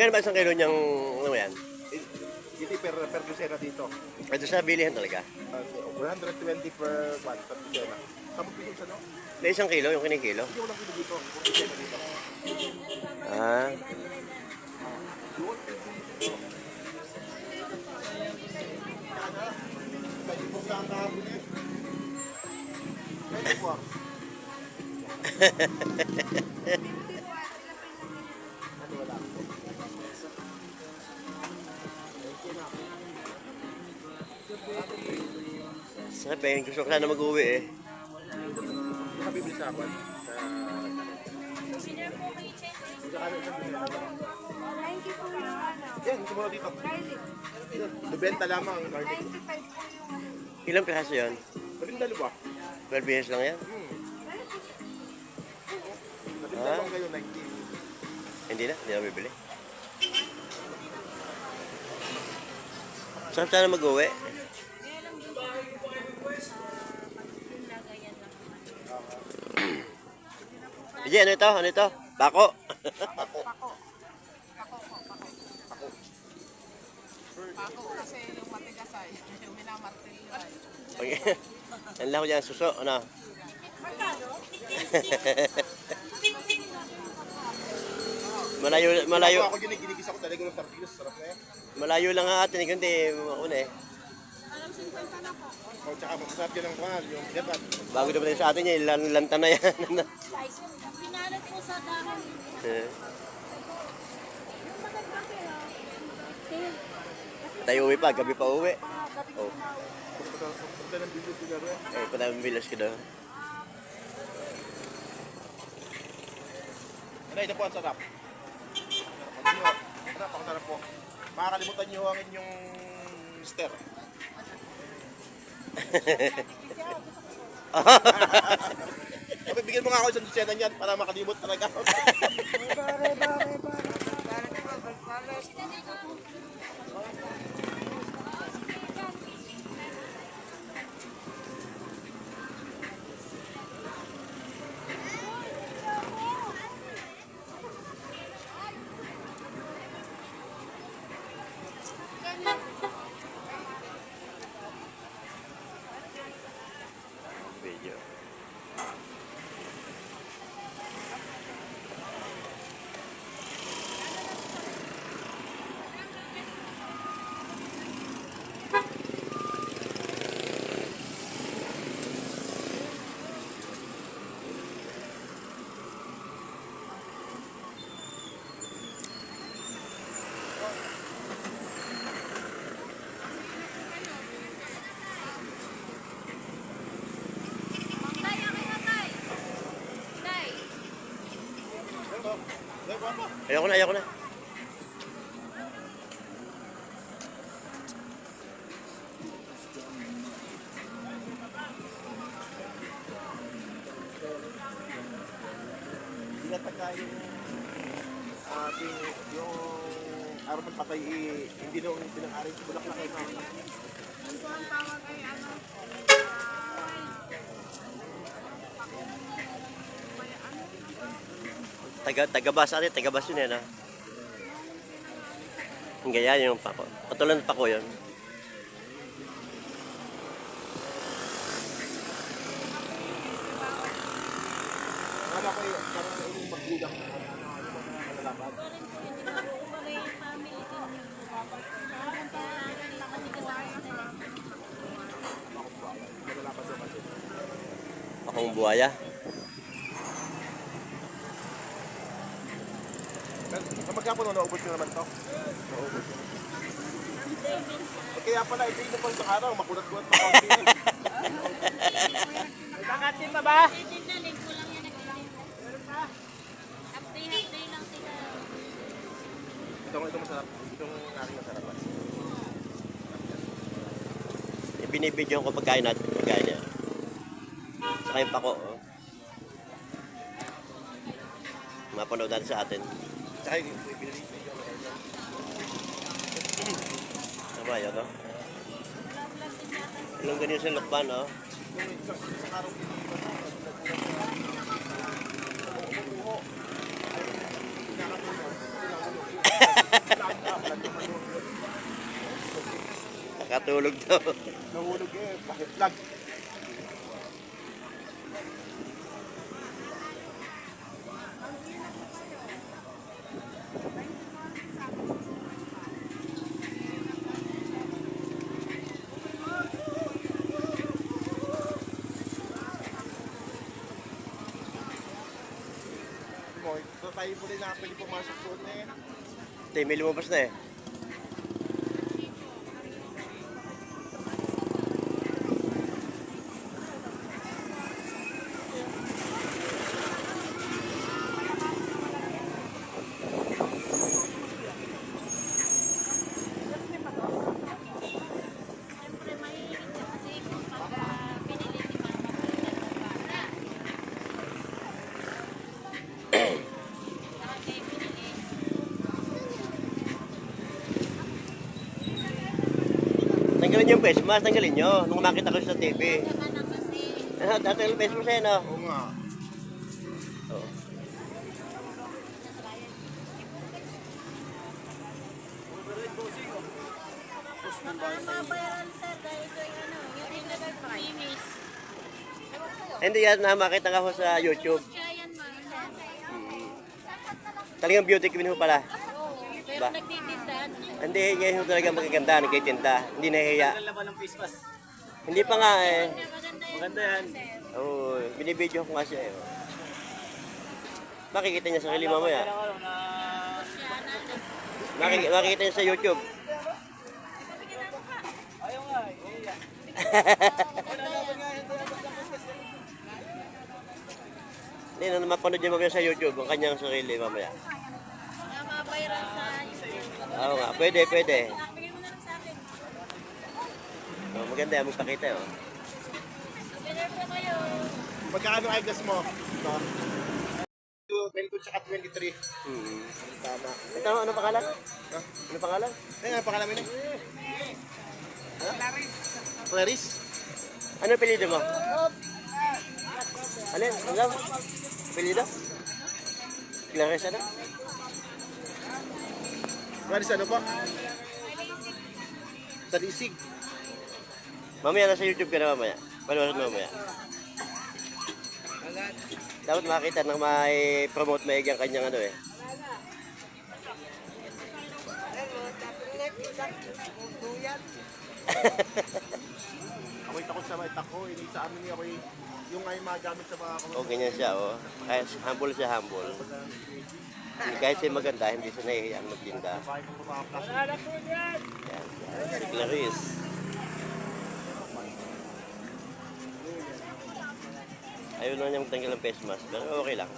Magkano ba isang kilo niyang, ano yan? Hindi per, per dosena dito. Ito sa bilihan talaga. Uh, 120 per one, per dosena. Kapag piso sa no? Na isang kilo, yung kinikilo. Hindi ko lang kilo dito. Per dosena dito. Ah, Kaya sarap eh. Gusto ko sana mag-uwi eh. Hindi ka bibili sa akin. Dosena? 90 po yung ano. Yan, sumula dito. Garlic. Bebenta lamang ang garlic. 95 po yung ano. Ilang piraso yun? Labing dalawa. 12 years lang yan? Hmm. Labing Ah. dalawang kayo, 90. Hindi na, hindi na bibili. Sarap sana mag-uwi. Hindi, ano ito? Ano ito? Bako. Pako. Pako kasi yung matigas ay, yung minamartil ay. Okay. Yan lang ko dyan, suso. Ano? Malayo, malayo, Ako yun, ginikis ako talaga ng sardinas. Sarap na yan. malayo lang ang atin. Kundi, una eh. Oh, tsaka masarap yan ang mahal, yung gabat. Bago naman sa atin yan, lan lanta na yan. Pinalat ko sa dahon. Eh. Tayo uwi pa, gabi pa uwi. Oh, Punta ng ko laro. eh, pa namin bilas ko daw. Ano, ito po ang sarap. Ang sarap, ang sarap, ang sarap po. Makakalimutan niyo ang inyong mister. Sabi, bigyan mo nga ako isang dosena niyan para makalimot talaga Ha Ayoko na, ayoko na. Tinataka yung ating yung araw ng patay eh, hindi nung pinang-ari sa bulak na kayo na. Ang ang tawag ay ano, Taga, taga-bus, ano yun? Taga-bus yun yan, ah. Ang gaya yung pako. Patulan ng pako yun. Akala ko yung parang yung maggulang na ano, ano, mga malalabag. May family din yung Pumunta natin nakatigas sa akin nila. Malalabag naman din. Akong buhaya. Pero Magkapon no, naubos nyo naman to. Naubos. Eh, kaya pala, ito yung napang sa araw, makulat-kulat pa nagtitin. Update-update lang sila. Itong, itong masarap. Itong aking masarap. Ibinibidyo ko pagkain natin. Pagkain niya. Saka yung pako, oh. Mapanood natin sa atin. Pinili ko yung Ano no? Ilang ganyan sa oh. Walang naman yung Nakatulog daw. nahulog eh. Bakit lag? Mo, ito tayo po rin na pwede pumasok doon eh. Ito, may lumabas na eh. Tanggalin niyo yung face mask, tanggalin niyo. Nung makita ko siya sa TV. Ah, Tatanggal yung face mask eh, no? Oo nga. Oo. ano. Hindi yan na makita ka ko sa YouTube. Man. Talagang beauty queen ho pala. Oo, pero Ba? Hindi, ngayon talaga magaganda, nagtitinda. Hindi nahihiya. Hindi pa nga eh. Maganda yan. Yan. Oo, binibidyo ko nga siya eh. Makikita niya sa sarili mamaya. Makik- makikita niya sa YouTube. Hindi, na mapanood niya mamaya sa YouTube ang kanyang sarili mamaya. Mga mabayaran sa. Oo nga, pwede, pwede. Mo na. Oh, maganda yan, magpakita oh. Ganun po kayo. Magkano eyeglass mo? Ito. 22 tsaka 23. Hmm. Tama. Ito, ano pangalan? Ano pangalan? Eh, ano pangalan mo yun? Clarice. Ano apelido mo? Ano yun? Ano daw? Apelido? Clarice ano? Clarice ano po? Talisig. Mamaya nasa YouTube ka na mamaya. Panood mo mamaya. Dapat makita nang may promote maigi ang kanyang ano eh. Ako'y takot sa may tako. Ini sa amin niya ako'y yung ay magamit sa mga O ganyan siya oh. Kaya humble siya humble. Hindi kahit siya maganda, hindi siya nahihiyang magtinda. Yan. Si Clarice. Ayaw na niya magtanggal ng face mask, pero okay lang.